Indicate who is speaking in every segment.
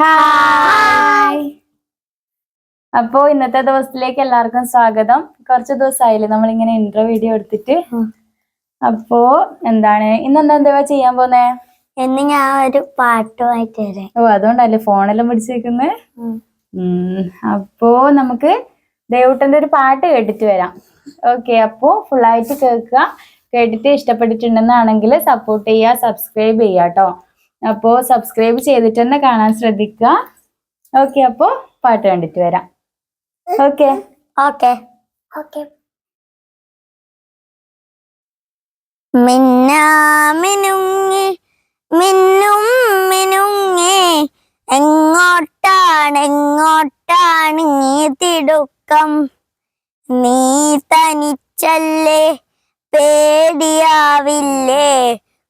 Speaker 1: Hi അപ്പോ ഇന്നത്തെ ദിവസത്തിലേക്ക് എല്ലാവർക്കും സ്വാഗതം. കുറച്ച് ദിവസമായില്ലേ നമ്മളിങ്ങനെ ഇൻട്രോ വീഡിയോ എടുത്തിട്ട്. അപ്പോ എന്താണ് ഇന്നെന്താ എന്താ ചെയ്യാൻ പോന്നേ?
Speaker 2: എന്ന് ഞാൻ ഒരു പാട്ടുമായിട്ട് വരാം
Speaker 1: ഓ അതുകൊണ്ടല്ലേ ഫോണെല്ലാം പിടിച്ചിരിക്കുന്നത് അപ്പോ നമുക്ക് ദേവൂട്ടന്റെ ഒരു പാട്ട് കേട്ടിട്ട് വരാം. ഓക്കെ അപ്പോ ഫുള്ളായിട്ട് കേൾക്കുക. കേട്ടിട്ട് ഇഷ്ടപ്പെട്ടിട്ടുണ്ടെന്നാണെങ്കിൽ സപ്പോർട്ട് ചെയ്യുക സബ്സ്ക്രൈബ് ചെയ്യുക അപ്പോ സബ്സ്ക്രൈബ് ചെയ്തിട്ട് തന്നെ കാണാൻ ശ്രദ്ധിക്കുക ഓക്കെ അപ്പോ പാട്ട് കണ്ടിട്ട് വരാം. ഓക്കെ
Speaker 2: ഓക്കെ ഓക്കെ മിന്നാമിനുങ്ങി മിന്നും മിനുങ്ങി എങ്ങോട്ടാണ് എങ്ങോട്ടാണ് നീ തിടുക്കം? നീ തനിച്ചല്ലേ പേടിയാവില്ലേ?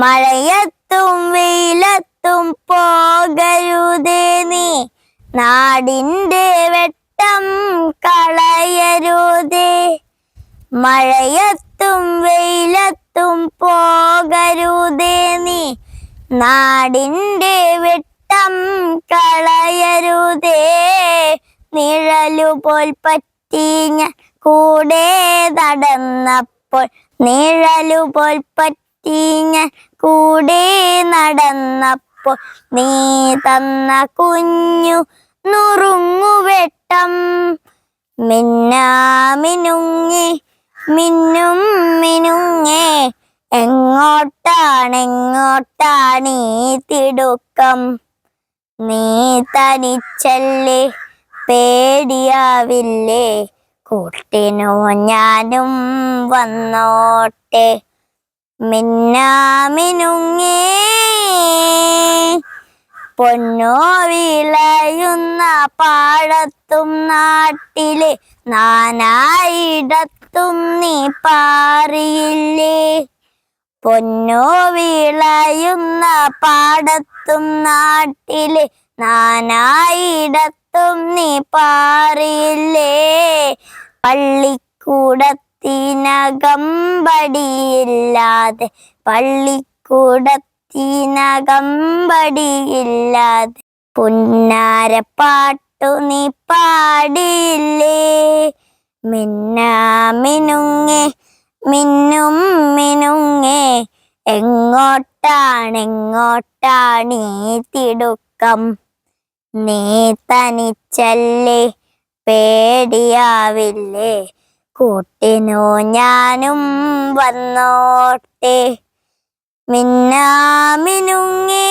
Speaker 2: മഴയത്തും വെയിലത്തും പോകരുതേ നീ. നാടിന്റെ വെട്ടം കളയരുതേ. മഴയത്തും വെയിലത്തും പോകരുതേ നീ. നാടിന്റെ വെട്ടം കളയരുതേ. നിഴലുപോൽ പറ്റി ഞാൻ കൂടെ നടന്നപ്പോൾ നിഴലുപോൽ പറ്റി ഞാൻ കൂടെ നടന്നപ്പോൾ നീ തന്ന കുഞ്ഞു നുറുങ്ങുവെട്ടം മിന്നാമിനുങ്ങി മിന്നും മിനുങ്ങേ എങ്ങോട്ടാണ് എങ്ങോട്ടാണ് തിടുക്കം? നീ തനിച്ചല്ലേ പേടിയാവില്ലേ? കൂട്ടിനു ഞാനും വന്നോട്ടെ. മിന്നാമിനുങ്ങേ പൊന്നോ വിളയുന്ന പാടത്തും നാട്ടിലെ നാനായിടത്തും നീ പാറിയില്ലേ? പൊന്നോ വിളയുന്ന പാടത്തും നാട്ടിലെ നാനായിടത്തും നീ പാറിയില്ലേ? പള്ളിക്കൂടത്തിനകമ്പടിയില്ലാതെ പള്ളിക്കൂടത്തിനകമ്പടിയില്ലാതെ പുന്നാരപ്പാട്ടു നീ പാടിയില്ലേ മിന്നാമിനുങ്ങേ മിന്നും മിനുങ്ങേ എങ്ങോട്ടാണ് എങ്ങോട്ടാണ് ഈ തിടുക്കം? നീ തനിച്ചല്ലേ പേടിയാവില്ലേ? കൂട്ടിനു ഞാനും വന്നോട്ടെ. മിന്നാമിനുങ്ങേ